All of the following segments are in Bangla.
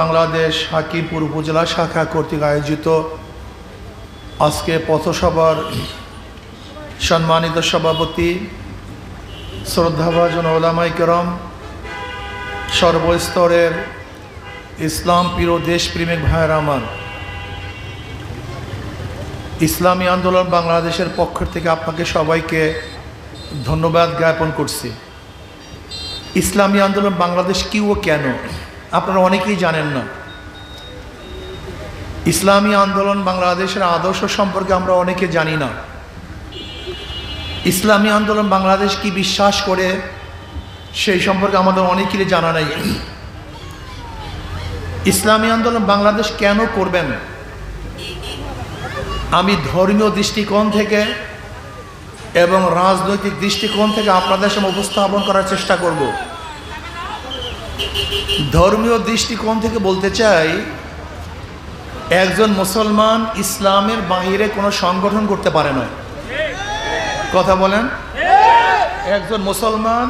বাংলাদেশ হাকিমপুর উপজেলা শাখা কর্তৃক আয়োজিত আজকে পথসভার সম্মানিত সভাপতি, শ্রদ্ধাভাজন ওলামাই কেরম, সর্বস্তরের ইসলাম প্রিয় দেশপ্রেমিক ভাইয়ের আমার, ইসলামী আন্দোলন বাংলাদেশের পক্ষ থেকে আপনাকে সবাইকে ধন্যবাদ জ্ঞাপন করছি। ইসলামী আন্দোলন বাংলাদেশ কি ও কেন? আপনারা অনেকেই জানেন না। ইসলামী আন্দোলন বাংলাদেশের আদর্শ সম্পর্কে আমরা অনেকে জানি না। ইসলামী আন্দোলন বাংলাদেশ কি বিশ্বাস করে, সেই সম্পর্কে আমাদের অনেকেরই জানা নাই। ইসলামী আন্দোলন বাংলাদেশ কেন করবেন? আমি ধর্মীয় দৃষ্টিকোণ থেকে এবং রাজনৈতিক দৃষ্টিকোণ থেকে আপনাদের সামনে উপস্থাপন করার চেষ্টা করব। ধর্মীয় দৃষ্টিকোণ থেকে বলতে চাই, একজন মুসলমান ইসলামের বাহিরে কোনো সংগঠন করতে পারে না। কথা বলেন। একজন মুসলমান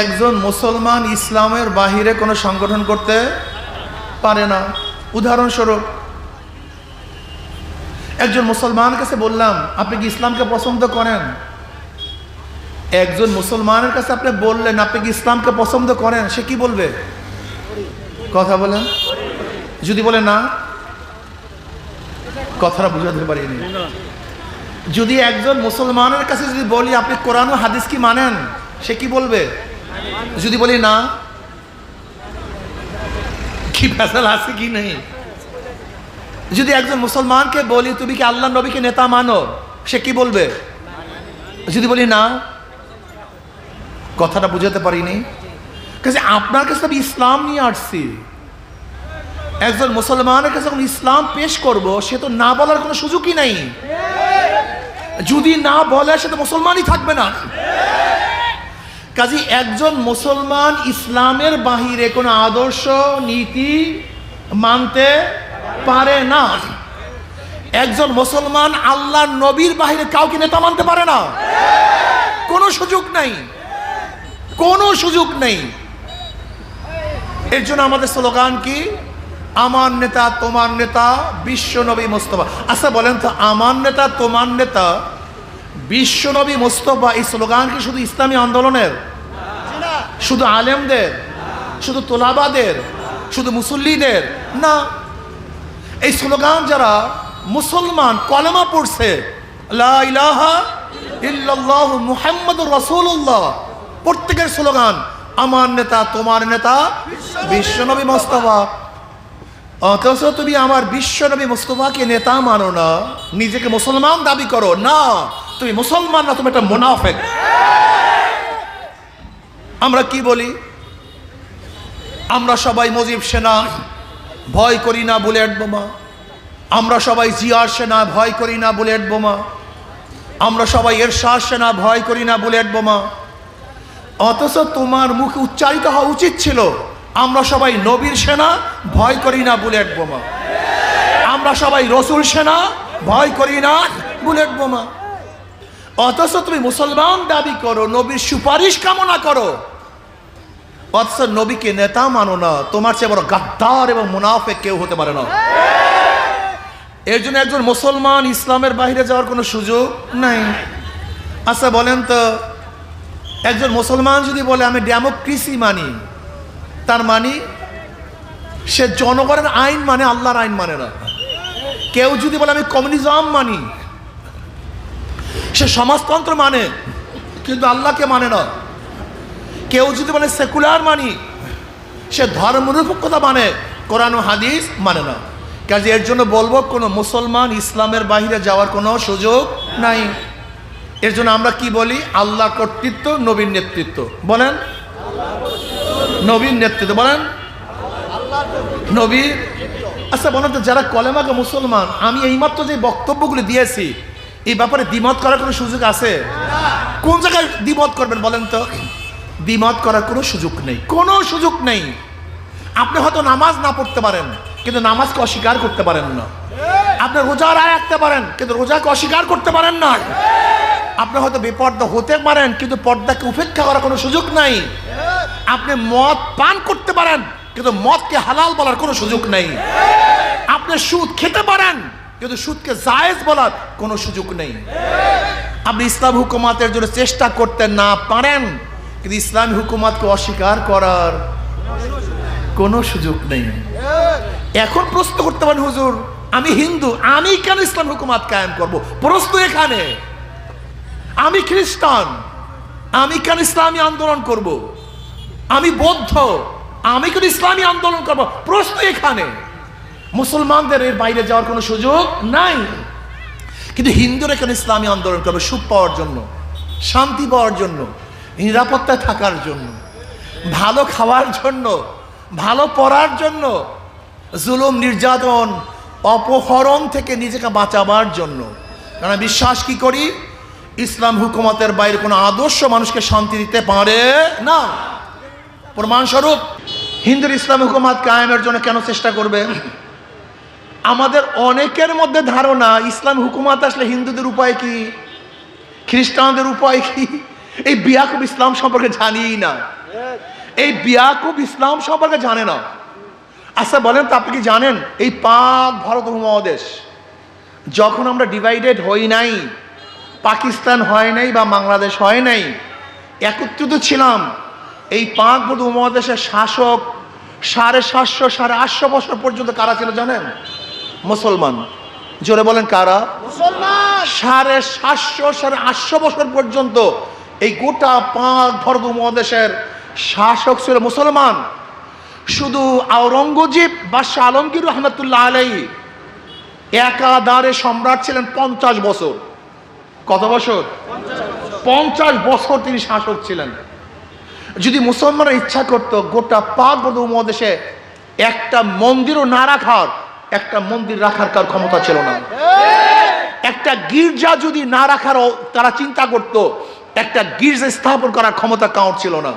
একজন মুসলমান ইসলামের বাহিরে কোনো সংগঠন করতে পারে না। উদাহরণস্বরূপ, একজন মুসলমানের কাছে বললাম, আপনি কি ইসলামকে পছন্দ করেন? একজন মুসলমানের কাছে আপনি বললেন, আপনি কি ইসলামকে পছন্দ করেন? সে কি বলবে? কথা বলেন। যদি বলে না, কথাটা বুঝাতে পারিনি যদি একজন মুসলমানের কাছে যদি বলি, আপনি কোরআন হাদিস কি মানেন? সে কি বলবে? যদি বলি না কি ফেসাল আছে কি নেই? যদি একজন মুসলমানকে বলি, তুমি কি আল্লাহ নবীকে নেতা মানো? সে কি বলবে? যদি বলি, না। কথাটা বুঝাতে পারিনি। আপনার কাছে আমি ইসলাম নিয়ে আসছি। একজন মুসলমানের কাছে যখন ইসলাম পেশ করব, সে তো না বলার কোনো সুযোগই নেই। যদি না বলে, সে তো মুসলমানই থাকবে না। কাজে, একজন মুসলমান ইসলামের বাহিরে কোনো আদর্শ, নীতি মানতে পারে না। একজন মুসলমান আল্লাহ নবীর বাহিরে কাউকে নেতা মানতে পারে না। কোনো সুযোগ নেই। কোনো সুযোগ নেই। এর জন্য আমাদের স্লোগান কি? আমার নেতা, তোমার নেতা, বিশ্ব নবী মোস্তফা। আচ্ছা বলেন তো, আমার নেতা, তোমার নেতা বিশ্ব নবী মোস্তফা এই স্লোগান কি শুধু ইসলামী আন্দোলনের? শুধু আলেমদের? শুধু তোলাবাদের? শুধু মুসল্লিদের? না। এই স্লোগান যারা মুসলমান কলেমা পড়ছে রাসূলুল্লাহ, প্রত্যেকের স্লোগান, আমার নেতা, তোমার নেতা, বিশ্বনবী মোস্তফা। তুমি আমার বিশ্বনবী মোস্তফাকে নেতা মানো না, নিজেকে মুসলমান দাবি করো। না। তুমি মুসলমান না তুমি একটা মুনাফেক। আমরা কি বলি? আমরা সবাই মজিব সেনা, ভয় করি না বুলেট বোমা। আমরা সবাই জিয়ার সেনা, ভয় করি না বুলেট বোমা। আমরা সবাই এরশাদ সেনা, ভয় করি না বুলেট বোমা। অথচ তোমার মুখে উচ্চারিত হওয়া উচিত ছিল, আমরা সবাই নবীর সেনা, ভয় করি না বুলেট বোমা। আমরা সবাই রসুল সেনা, ভয় করি না বুলেট বোমা। অথচ তুমি মুসলমান দাবি করো, নবীর সুপারিশ কামনা করো। অথচ নবীকে নেতা মানো না, তোমার চেয়ে বড় গাদ্দার এবং মুনাফে কেউ হতে পারে না। এর জন্য একজন মুসলমান ইসলামের বাইরে যাওয়ার কোনো সুযোগ নাই। আচ্ছা বলেন তো, একজন মুসলমান যদি বলে, আমি ডেমোক্রেসি মানি তার মানি সে জনগণের আইন মানে আল্লাহর আইন মানে না। কেউ যদি বলে, আমি কমিউনিজম মানি সে সমাজতন্ত্র মানে। কিন্তু আল্লাহকে মানে না। কেউ যদি বলে সেকুলার মানি, সে ধর্মনিরপেক্ষতা মানে কোরআন হাদিস মানে না। কাজে এর জন্য বলব, কোনো মুসলমান ইসলামের বাহিরে যাওয়ার কোনো সুযোগ নাই। এর জন্য আমরা কি বলি? আল্লাহ কর্তৃত্ব নবীন নেতৃত্ব। বলেন? নবীন নেতৃত্ব। বলেন? নবীর আচ্ছা বলেন তো যারা কলেমাকে মুসলমান, আমি এইমাত্র যে বক্তব্যগুলি দিয়েছি এই ব্যাপারে দ্বিমত করার কোনো সুযোগ আছে? কোন জায়গায় দ্বিমত করবেন বলেন তো? দ্বিমত করার কোনো সুযোগ নেই। কোনো সুযোগ নেই। আপনি হয়তো নামাজ না পড়তে পারেন, কিন্তু নামাজকে অস্বীকার করতে পারেন না। আপনি রোজা রায় রাখতে পারেন, কিন্তু রোজাকে অস্বীকার করতে পারেন না। আপনি হয়তো বেপর্দা হতে পারেন, কিন্তু পর্দাকে উপেক্ষা করার কোনো সুযোগ নাই। আপনি মদ পান করতে পারেন, কিন্তু মদকে হালাল বলার কোনো সুযোগ নেই। আপনি সুদ খেতে পারেন কিন্তু সুদকে জায়েজ বলার কোনো সুযোগ নেই। আপনি ইসলাম হুকুমাতের জন্য চেষ্টা করতে না পারেন, কিন্তু ইসলামী হুকুমাতকে অস্বীকার করার কোনো সুযোগ নেই। এখন প্রশ্ন করতে পারেন, হুজুর, আমি হিন্দু, আমি কেন ইসলাম হুকুমাত কায়েম করব? প্রশ্ন এখানে। আমি খ্রিস্টান, আমি কেন ইসলামী আন্দোলন করব? আমি বৌদ্ধ, আমি কেন ইসলামী আন্দোলন করব? প্রশ্ন এখানে। মুসলমানদের এর বাইরে যাওয়ার কোনো সুযোগ নাই। কিন্তু হিন্দুরা কেন ইসলামী আন্দোলন করবে? সুখ পাওয়ার জন্য, শান্তি পাওয়ার জন্য, নিরাপত্তায় থাকার জন্য, ভালো খাওয়ার জন্য, ভালো পড়ার জন্য, জুলুম, নির্যাতন, অপহরণ থেকে নিজেকে বাঁচাবার জন্য। কারণ বিশ্বাস কি করি? ইসলাম হুকুমতের বাইরে কোনো আদর্শ মানুষকে শান্তি দিতে পারে না। প্রমাণস্বরূপ, হিন্দুর ইসলাম হুকুমাত কায়েমের জন্য কেন চেষ্টা করবে? আমাদের অনেকের মধ্যে ধারণা, ইসলাম হুকুমাত আসলে হিন্দুদের উপায় কি? খ্রিস্টানদের উপায় কি? এই বিয়াকুব ইসলাম সম্পর্কে জানিই না। এই বিয়াকুব ইসলাম সম্পর্কে জানে না। আচ্ছা বলেন তো আপনি কি জানেন? এই পাক ভারত উপমহাদেশ, যখন আমরা ডিভাইডেড হই নাই, পাকিস্তান হয় নাই বা বাংলাদেশ হয় নাই, একত্রিত ছিলাম। এই পাক ভারত উপমহাদেশের শাসক সাড়ে সাতশো, সাড়ে আটশো বছর পর্যন্ত কারা ছিল জানেন? মুসলমান। জোরে বলেন কারা? সাড়ে সাতশো সাড়ে আটশো বছর পর্যন্ত এই গোটা পাক ভারত মহাদেশের শাসক ছিল মুসলমান। শুধু আওরঙ্গজীব বাদশাহ আলমগীর রহমতুল্লাহ আলাই একাধারে সম্রাট ছিলেন পঞ্চাশ বছর। কত বছর? পঞ্চাশ বছর তিনি শাসক ছিলেন। যদি মুসলমানরা ইচ্ছা করতো গোটা পাক ভারত উপমহাদেশে একটা মন্দিরও না রাখার একটা মন্দির রাখার কার ক্ষমতা ছিল না। একটা গির্জা যদি না রাখার তারা চিন্তা করত, একটা গির্জা স্থাপন করার ক্ষমতা কাউর ছিল না।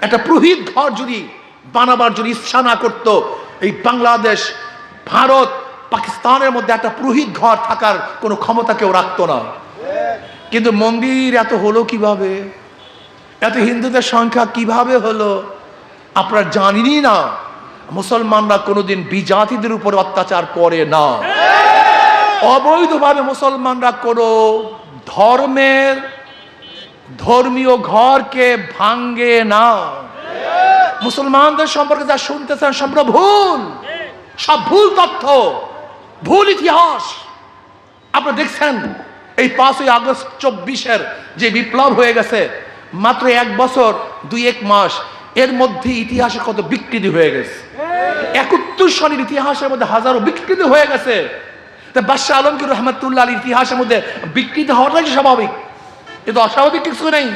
একটা পুরোহিত ঘর যদি বানাবার যদি ইচ্ছা না করত, এই বাংলাদেশ, ভারত, পাকিস্তানের মধ্যে একটা পুরোহিত ঘর থাকার কোনো ক্ষমতা কেউ রাখতো না। কিন্তু মন্দির এত হলো কীভাবে? এত হিন্দুদের সংখ্যা কীভাবে হলো? আপনারা জানিনি না। মুসলমানরা কোনোদিন বিজাতিদের উপর অত্যাচার করে না। অবৈধভাবে মুসলমানরা কোনো ধর্মের, ধর্মীয় ঘরকে ভাঙ্গে না। মুসলমানদের সম্পর্কে যা শুনতেছেন সম্পূর্ণ ভুল। সব ভুল তথ্য, ভুল ইতিহাস। আপনারা দেখছেন, এই পাঁচই আগস্ট চব্বিশের যে বিপ্লব হয়ে গেছে, মাত্র এক বছর, দুই এক মাস এর মধ্যে ইতিহাসে কত বিকৃতি হয়ে গেছে। একাত্তর সনের ইতিহাসের মধ্যে হাজারো বিকৃতি হয়ে গেছে। তা বাদশাহ আলমগীর রহমতুল্লাহ আলীর ইতিহাসের মধ্যে বিকৃতি হওয়াটাই স্বাভাবিক? কিন্তু অস্বাভাবিক কিছু নেই।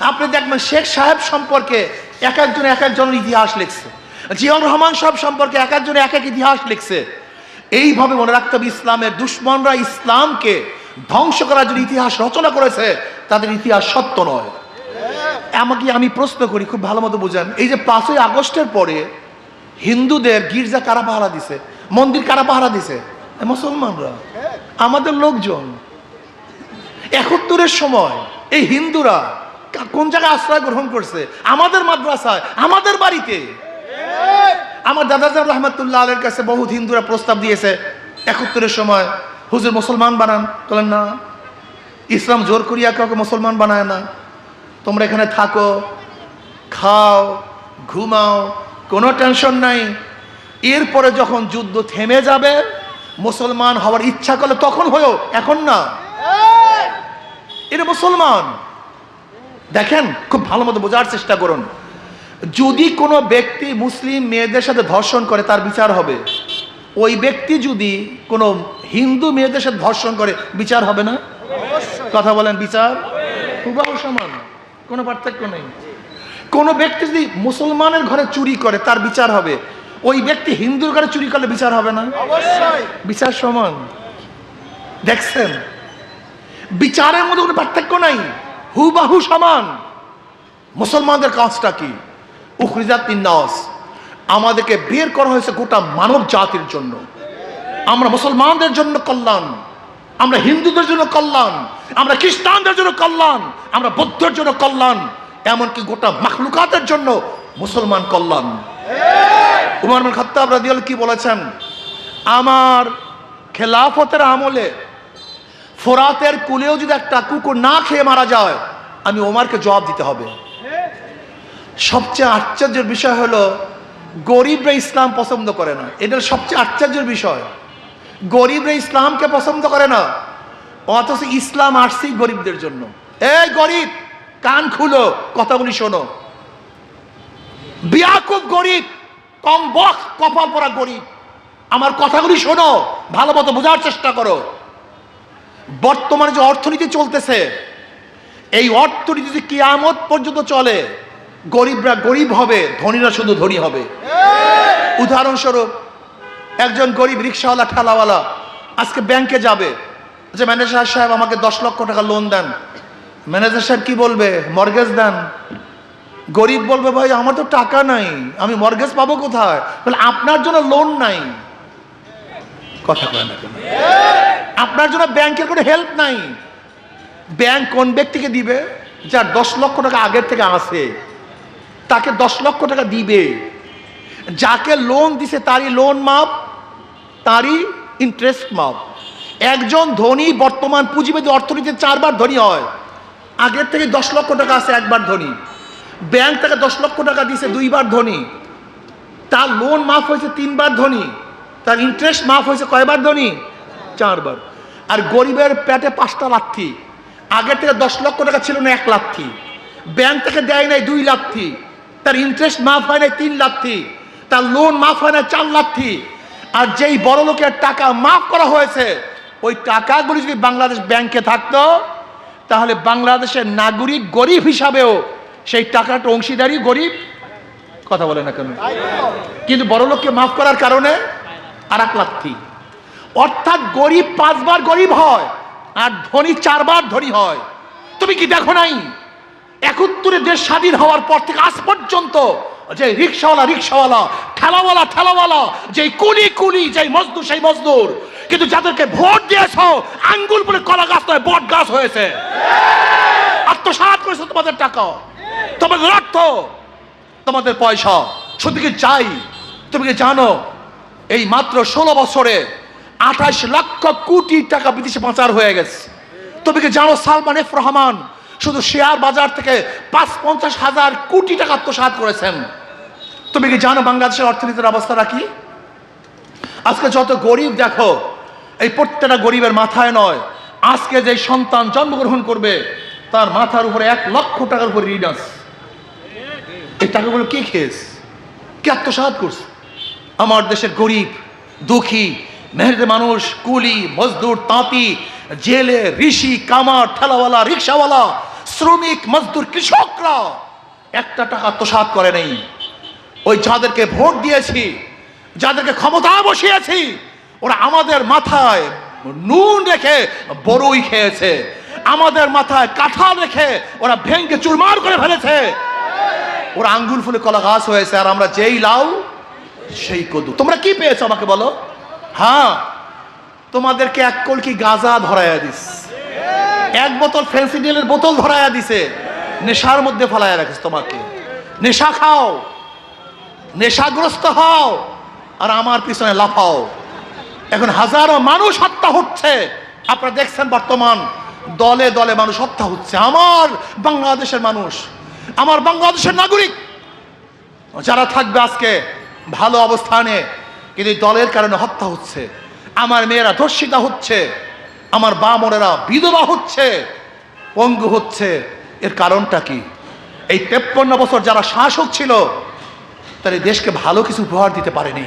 আপনি দেখবেন শেখ সাহেব সম্পর্কে এক একজন এক একজনের ইতিহাস লিখছে। জিয়াউর রহমান সাহেব সম্পর্কে এক একজন এক এক ইতিহাস লিখছে। এইভাবে মনে রাখতে হবে ইসলামের দুশ্মনরা ইসলামকে ধ্বংস করার জন্য ইতিহাস রচনা করেছে, তাদের ইতিহাস সত্য নয়। আমাকে আমি প্রশ্ন করি, খুব ভালো মতো বোঝান। এই যে পাঁচই আগস্টের পরে হিন্দুদের গির্জা কারা পাহারা দিছে? মন্দির কারা পাহারা দিছে? মুসলমানরা। আমাদের লোকজন। একত্তরের সময় এই হিন্দুরা কোন জায়গায় আশ্রয় গ্রহণ করছে? আমাদের মাদ্রাসায়, আমাদের বাড়িতে। আমার দাদাজান রহমতুল্লাহ আলের কাছে বহুত হিন্দুরা প্রস্তাব দিয়েছে একত্তরের সময়, হুজুর মুসলমান বানান। বলেন, না। ইসলাম জোর করিয়া কাউকে মুসলমান বানায় না। তোমরা এখানে থাকো খাও ঘুমাও কোনো টেনশন নাই। এরপরে যখন যুদ্ধ থেমে যাবে মুসলমান হওয়ার ইচ্ছা করলে তখন হয়েও এখন না। এটা মুসলমান। দেখেন খুব ভালো মতো বোঝার চেষ্টা করুন। যদি কোনো ব্যক্তি মুসলিম মেয়েদের সাথে ধর্ষণ করে তার বিচার হবে। ওই ব্যক্তি যদি কোনো হিন্দু মেয়েদের সাথে ধর্ষণ করে বিচার হবে না? কথা বলেন বিচার? কোনো পার্থক্য নেই। কোনো ব্যক্তি যদি মুসলমানের ঘরে চুরি করে তার বিচার হবে। ওই ব্যক্তি হিন্দুর ঘরে চুরি করলে বিচার হবে না? বিচার সমান। দেখছেন? বিচারের মধ্যে কোনো পার্থক্য নাই। হুবাহু সমান। মুসলমানদের কাজটা কি? উখরিজাত নাস আমাদেরকে বের করা হয়েছে গোটা মানব জাতির জন্য। আমরা মুসলমানদের জন্য কল্যাণ। আমরা হিন্দুদের জন্য কল্যাণ, আমরা খ্রিস্টানদের জন্য কল্যাণ, আমরা বৌদ্ধের জন্য কল্যাণ, এমনকি গোটা মাখলুকাতের জন্য মুসলমান কল্যাণ। উমর খাত্তাব রাদিয়াল কি বলেছেন? আমার খেলাফতের আমলে ফোরাতের কুলেও যদি একটা কুকুর না খেয়ে মারা যায়, আমি ওমারকে জবাব দিতে হবে। সবচেয়ে আশ্চর্যের বিষয় হলো, গরিবরা ইসলাম পছন্দ করে না। এটা সবচেয়ে আশ্চর্যের বিষয়। গরিবরা ইসলামকে পছন্দ করে না অথচ ইসলাম আসছেই গরিবদের জন্য। এই গরিব কান খুলো কথাগুলি শোনো। বিয়াকুব গরিব কম বক কপাল পরা গরিব। আমার কথাগুলি শোনো ভালো মতো বোঝার চেষ্টা করো। বর্তমানে যে অর্থনীতি চলতেছে এই অর্থনীতি যদি কিয়ামত পর্যন্ত চলে গরিবরা গরিব হবে ধনীরা শুধু ধনী হবে। উদাহরণস্বরূপ একজন গরিব রিক্সাওয়ালা, ঠেলাওয়ালা আজকে ব্যাংকে যাবে। যে ম্যানেজার সাহেব আমাকে দশ লক্ষ টাকা লোন দেন। ম্যানেজার সাহেব কি বলবে? মর্গেজ দেন। গরিব বলবে, ভাই, আমার তো টাকা নাই, আমি মর্গেজ পাবো কোথায়? আপনার জন্য লোন নাই। কথা কয় না আপনার জন্য ব্যাংকের কোনো হেল্প নাই। ব্যাংক কোন ব্যক্তিকে দিবে? যার দশ লক্ষ টাকা আগের থেকে আসে তাকে দশ লক্ষ টাকা দিবে। যাকে লোন দিছে তারই লোন মাপ তারই ইন্টারেস্ট মাপ একজন ধনী বর্তমান পুঁজিবাদী অর্থনীতিতে চারবার ধনী হয়। আগের থেকে দশ লক্ষ টাকা আছে একবার ধনী। ব্যাংক তাকে দশ লক্ষ টাকা দিছে, দুইবার ধনী। তার লোন মাফ হয়েছে তিনবার ধনী। তার ইন্টারেস্ট মাফ হয়েছে কয়বার ধনী? চারবার। আর গরিবের পেটে পাঁচটা লাথি। আগের থেকে দশ লক্ষ টাকা ছিল না, এক লাথি। ব্যাংক থেকে দেয় নাই, দুই লাথি। তার ইন্টারেস্ট মাফ হয় নাই, তিন লাথি। তার লোন মাফ হয় না, চার লাথি আর যেই বড় লোকের টাকা মাফ করা হয়েছে, ওই টাকাগুলি যদি বাংলাদেশ ব্যাংকে থাকতো, তাহলে বাংলাদেশের নাগরিক গরিব হিসাবেও সেই টাকাটা অংশীদারি গরিব। কথা বলে না কেন? কিন্তু বড় লোককে মাফ করার কারণে আর এক লাথি অর্থাৎ গরিব পাঁচবার গরিব হয়, আর ধনী চারবার ধনী হয়। তুমি কি দেখো নাই? একাত্তরে দেশ স্বাধীন হওয়ার পর থেকে আজ পর্যন্ত যে রিক্সাওয়ালা রিক্সাওয়ালা ঠেলাওয়ালা ঠেলাওয়ালা যে কুলি কুলি যে মজদুর, সেই মজদুর। কিন্তু যাদেরকে ভোট দিয়েছ, আঙ্গুল বলে কলা গাছ নয়, বট গাছ হয়েছে। আত্মসাৎ করেছে তোমাদের টাকা। তোমাদের অর্থ, তোমাদের পয়সা। শুধু কি চাই? তুমি কি জানো, এই মাত্র ষোলো বছরে আঠাশ লক্ষ কোটি টাকা বিদেশে পাচার হয়ে গেছে। তুমি কি জানো সালমান এফ রহমান শুধু শেয়ার বাজার থেকে পাঁচ পঞ্চাশ হাজার কোটি টাকা আত্মসাৎ করেছেন। তুমি কি জানো বাংলাদেশের অর্থনীতির অবস্থাটা কি? আজকে যত গরিব দেখো, এই প্রত্যেকটা গরিবের মাথায় নয়, আজকে যে সন্তান জন্মগ্রহণ করবে, তার মাথার উপরে এক লক্ষ টাকার উপরে ঋণ আছে। এই টাকাগুলো কে খেয়েছে? কে আত্মসাৎ করছে? আমার দেশের গরিব, দুঃখী, মেহনতি মানুষ, কুলি, মজদুর, তাঁতি জেলে ঋষি কামার ঠেলাওয়ালা, রিক্সাওয়ালা, শ্রমিক, মজদুর, কৃষকরা একটা টাকা আত্মসাৎ করে নেই। ওই যাদেরকে ভোট দিয়েছি, যাদেরকে ক্ষমতা বসিয়েছি, ওরা আমাদের মাথায় নুন রেখে বড়ই খেয়েছে। আমাদের মাথায় কাঁঠাল রেখে ওরা ভেঙ্গে চুরমার করে ফেলেছে। ওরা আঙ্গুল ফুলে কলা গাছ হয়েছে, আর আমরা যেই লাউ, সেই কদু। তোমরা কি পেয়েছ আমাকে বলো? হ্যাঁ তোমাদেরকে এক কলকি গাজা ধরাইয়া দিস? এক বোতল ফেন্সিডিলের বোতল ধরাইয়া দিছে। নেশার মধ্যে ফলাইয়া রাখিস তোমাকে। নেশা খাও। নেশাগ্রস্ত হও। আর আমার পিছনে লাফাও। এখন হাজারো মানুষ হত্যা হচ্ছে। আপনারা দেখছেন বর্তমান দলে দলে মানুষ হত্যা হচ্ছে। আমার বাংলাদেশের মানুষ, আমার বাংলাদেশের নাগরিক যারা থাকবে আজকে ভালো অবস্থানে, কিন্তু দলের কারণে হত্যা হচ্ছে। আমার মেয়েরা ধর্ষিতা হচ্ছে, আমার বা বামনেরা বিধবা হচ্ছে, পঙ্গু হচ্ছে। এর কারণটা কি? এই তেপ্পন্ন বছর যারা শাসক ছিল, তারা দেশকে ভালো কিছু উপহার দিতে পারেনি।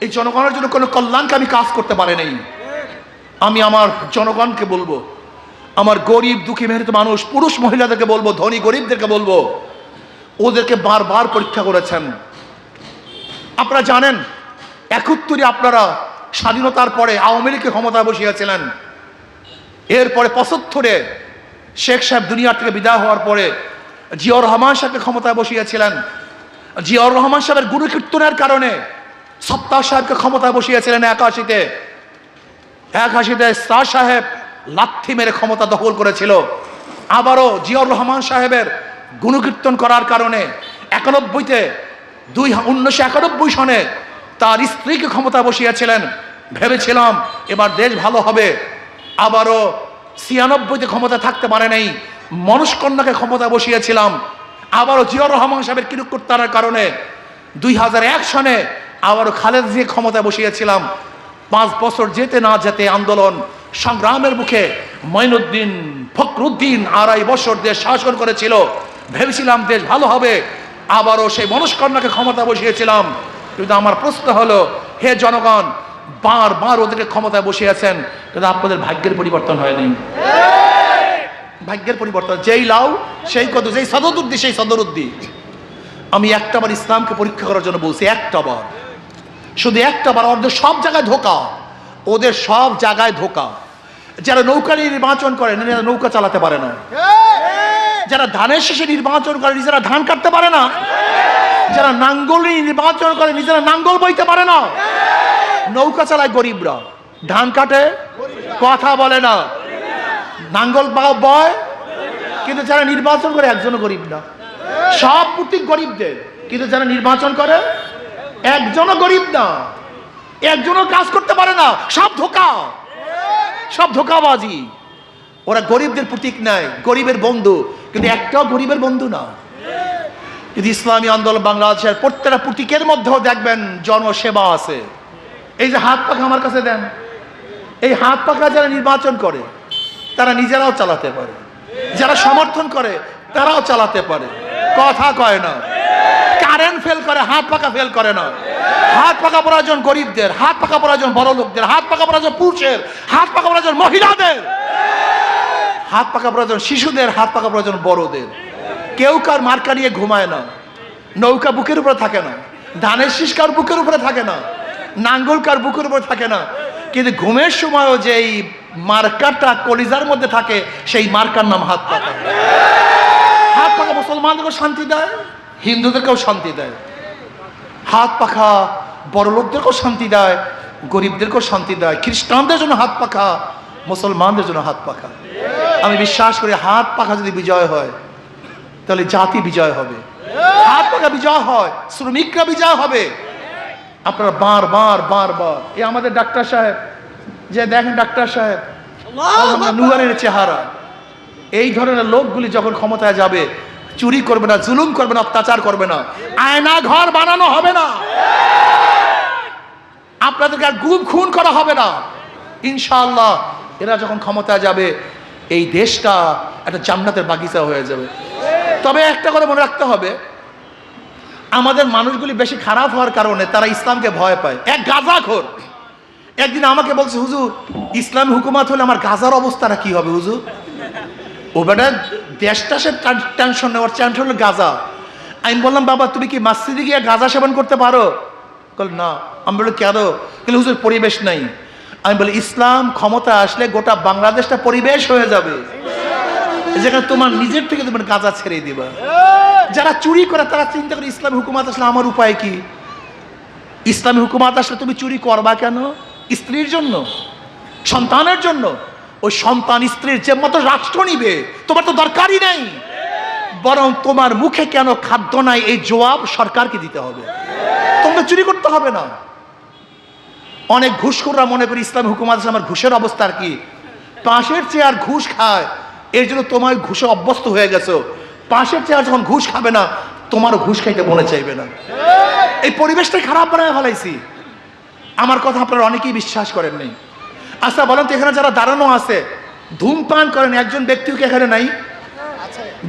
এই জনগণের জন্য কোনো কল্যাণকে আমি কাজ করতে পারেনি। আমি আমার জনগণকে বলব, আমার গরিব, দুঃখী, মেহনত মানুষ, পুরুষ মহিলাদেরকে বলব, ধনী গরিবদেরকে বলব, ওদেরকে বারবার পরীক্ষা করেছেন। আপনারা জানেন একাত্তরে আপনারা স্বাধীনতার পরে আওয়ামী লীগকে ক্ষমতায় বসিয়েছিলেন। এরপরে পঁচাত্তরে শেখ সাহেব দুনিয়ার থেকে বিদায় হওয়ার পরে জিয়াউর রহমান সাহেবকে ক্ষমতায় বসিয়েছিলেন। জিয়াউর রহমান সাহেবের গুরু কীর্তনের কারণে সত্তার সাহেবকে ক্ষমতায় বসিয়েছিলেন একাশিতে। একাশিতে স্যার সাহেব লাথি মেরে ক্ষমতা দখল করেছিল। আবারও জিয়র রহমান সাহেবের গুণকীর্তন করার কারণে একানব্বইতে দুই উনিশশো একানব্বই সনে তার স্ত্রীকে ক্ষমতা বসিয়েছিলেন। ভেবেছিলাম এবার দেশ ভালো হবে। আবারও ছিয়ানব্বইতে ক্ষমতা থাকতে পারে নাই। মনুষ্কন্যাকে ক্ষমতা বসিয়েছিলাম। আবারও জিয়র রহমান সাহেবের কিরুকুত্তার কারণে দুই হাজার এক সনে আবারও খালেদ জিয়া ক্ষমতা বসিয়েছিলাম। পাঁচ বছর যেতে না যেতে আন্দোলন সংগ্রামের মুখে মঈনুদ্দিন ফখরুদ্দিন আড়াই বছর দেশ শাসন করেছিল। ভেবেছিলাম দেশ ভালো হবে। আবারও সেই মনস্কন্যাকে ক্ষমতা বসিয়েছিলাম। কিন্তু আমার প্রশ্ন হলো, হে জনগণ, বারবার ওদেরকে ক্ষমতায় বসে আছেন কিন্তু আপনাদের ভাগ্যের পরিবর্তন হয়নি ভাগ্যের পরিবর্তন, যেই লাউ, সেই কত যেই সদরুদ্দি, সেই সদরুদ্দি। আমি একটাবার ইসলামকে পরীক্ষা করার জন্য বলছি একটাবার শুধু একটা বার ওদের সব জায়গায় ধোকা। ওদের সব জায়গায় ধোকা। যারা নৌকা নিয়ে নির্বাচন করে নিজেরা নৌকা চালাতে পারে না। যারা ধানের শেষে নির্বাচন করে, নিজেরা ধান কাটতে পারে না। যারা নাঙ্গল নির্বাচন করে, নিজেরা নাঙ্গল বইতে পারে না। নৌকা চালায় গরিবরা। ধান কাটে, কথা বলে না। নাঙ্গল বয়, কিন্তু যারা নির্বাচন করে, একজনও গরিব না। সব প্রতীক গরিবদের, কিন্তু যারা নির্বাচন করে, একজনও গরিব না। একজনও কাজ করতে পারে না। সব ধোকা। সব ধোকাবাজি। ওরা গরিবদের প্রতীক নেয় গরিবের বন্ধু। কিন্তু একটাও গরিবের বন্ধু না। কিন্তু ইসলামী আন্দোলন বাংলাদেশের প্রত্যেকটা প্রতীকের মধ্যেও দেখবেন জনসেবা আছে। এই যে হাত পাখা আমার কাছে দেন। এই হাত পাখা যারা নির্বাচন করে, তারা নিজেরাও চালাতে পারে। যারা সমর্থন করে, তারাও চালাতে পারে। কথা কয় না। কারেন্ট ফেল করে, হাত পাকা ফেল করে না। হাত পাকা প্রয়োজন গরিবদের, হাত পাকা প্রয়োজন বড় লোকদের, হাত পাকা প্রয়োজন পুরুষের, হাত পাকা প্রয়োজন মহিলাদের। হাত পাকা প্রয়োজন শিশুদের, হাত পাকা প্রয়োজন বড়দের। কেউ কার মার্কা নিয়ে ঘুমায় না। নৌকা বুকের উপরে থাকে না। ধানের শীষ কার বুকের উপরে থাকে না। নাঙ্গল কার বুকের উপরে থাকে না। কিন্তু ঘুমের সময়ও যে এই মার্কাটা কলিজার মধ্যে থাকে, সেই মার্কার নাম হাত পাকা হাত পাখা মুসলমানদেরকেও শান্তি দেয়, হিন্দুদেরকেও শান্তি দেয়। হাত পাখা বড় লোকদেরকেও শান্তি দেয়, গরিবদেরকেও শান্তি দেয়। খ্রিস্টানদের জন্য হাত পাখা, মুসলমানদের জন্য হাত পাখা। আমি বিশ্বাস করি হাত পাখা যদি বিজয় হয় তাহলে জাতি বিজয় হবে। পাখা বিজয় হয় শ্রমিকরা বিজয় হবে। আপনারা বার বার বার বার এ আমাদের ডাক্তার সাহেব যে দেখেন ডাক্তার সাহেব নুয়ারের চেহারা। এই ধরনের লোকগুলি যখন ক্ষমতায় যাবে চুরি করবে না জুলুম করবে না অত্যাচার করবে না আয়না ঘর বানানো হবে না। আপনাদেরকে আর গুম খুন করা হবে না। ইনশাআল্লাহ এরা যখন ক্ষমতায় যাবে এই দেশটা একটা জান্নাতের বাগিচা হয়ে যাবে। তবে একটা কথা মনে রাখতে হবে, আমাদের মানুষগুলি বেশি খারাপ হওয়ার কারণে তারা ইসলামকে ভয় পায়। এক গাঁজা গাজাখোর একদিন আমাকে বলছে, হুজুর, ইসলাম হুকুমাত হলে আমার গাজার অবস্থাটা কি হবে, হুজুর? ও বেটা, দেশটা সে টেনশন নেওয়ার, টেনশন হলো গাজা। আমি বললাম, বাবা, তুমি কি মাসজিদে গিয়ে গাজা সেবন করতে পারো? বল না। আমি বলি কেন? কিন্তু হুজুর, পরিবেশ নাই। আমি বলি, ইসলাম ক্ষমতা আসলে গোটা বাংলাদেশটা পরিবেশ হয়ে যাবে। যেখানে তোমার নিজের থেকে তোমার গাজা ছেড়ে দিবা। যারা চুরি করে, তারা চিন্তা করে, ইসলামী হুকুমাত আসলে আমার উপায় কি? ইসলামী হুকুমাত আসলে তুমি চুরি করবা কেন? স্ত্রীর জন্য? সন্তানের জন্য? ওই সন্তান স্ত্রীর যে মতো রাষ্ট্র নিবে, তোমার তো দরকারই নেই। বরং তোমার মুখে কেন খাদ্য নাই, এই জবাব সরকারকে দিতে হবে। তোমাকে চুরি করতে হবে না। অনেক ঘুষখোররা মনে করি, ইসলাম হুকুমাত আমার ঘুষের অবস্থা আর কি। পাশের চেয়ার ঘুষ খায় এর জন্য তোমার ঘুষে অভ্যস্ত হয়ে গেছো। পাশের চেয়ার যখন ঘুষ খাবে না, তোমারও ঘুষ খাইতে মনে চাইবে না। এই পরিবেশটাই খারাপ বানায় ফেলাইছি। আমার কথা আপনারা অনেকেই বিশ্বাস করেন নাই। আচ্ছা বলেন তো এখানে যারা দাঁড়ানো আছে, ধূমপান করেন, একজন ব্যক্তিও কি এখানে নাই?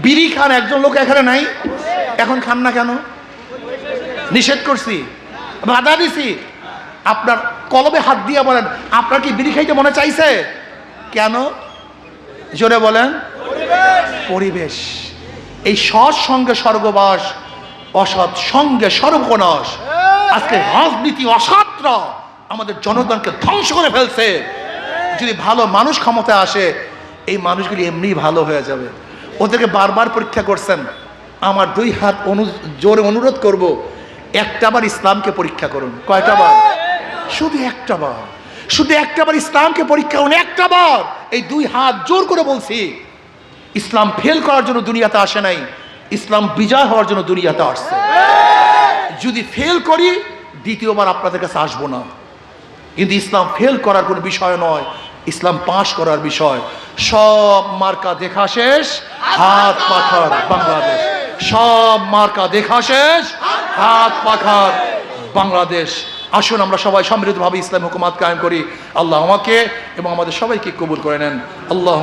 বিড়ি খান, একজন লোক এখানে নাই? এখন খান না কেন? নিষেধ করছি, বাধা দিছি। আপনার কলবে হাত দিয়ে বলেন, আপনার কি বিড়ি খাইতে মনে চাইছে? কেন? জোরে বলেন। পরিবেশ। এই সৎ সঙ্গে স্বর্গবাস, অসৎ সঙ্গে সর্বনাশ আজকে রাজনীতি অসৎরা। আমাদের জনগণকে ধ্বংস করে ফেলছে। যদি ভালো মানুষ ক্ষমতায় আসে, এই মানুষগুলি এমনি ভালো হয়ে যাবে। ওদেরকে বারবার পরীক্ষা করছেন। আমার দুই হাত অনু জোরে অনুরোধ করব, একটা বার ইসলামকে পরীক্ষা করুন। কয়টা বার? শুধু একটা বার। শুধু একটা বার ইসলামকে পরীক্ষা করুন, একটা বার। এই দুই হাত জোর করে বলছি, ইসলাম ফেল করার জন্য দুনিয়াতে আসে নাই, ইসলাম বিজয় হওয়ার জন্য দুনিয়াতে আসছে। যদি ফেল করি, দ্বিতীয়বার আপনাদের কাছে আসব না। কিন্তু ইসলাম ফেল করার কোনো বিষয় নয়, ইসলাম পাশ করার বিষয়। সব মার্কা দেখা শেষ, হাত পাখার বাংলাদেশ। সব মার্কা দেখা শেষ, হাত পাখার বাংলাদেশ। আসুন, আমরা সবাই সমৃদ্ধভাবে ইসলাম হুকুমাত কায়েম করি। আল্লাহ আমাকে এবং আমাদের সবাইকে কবুল করে নেন। আল্লাহ